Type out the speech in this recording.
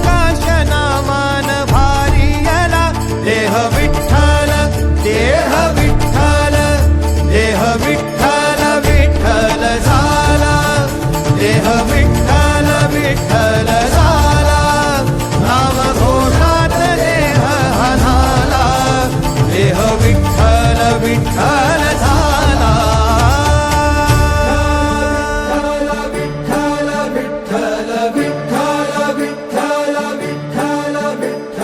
आकाशनामान भारियला देह विठ्ठल देह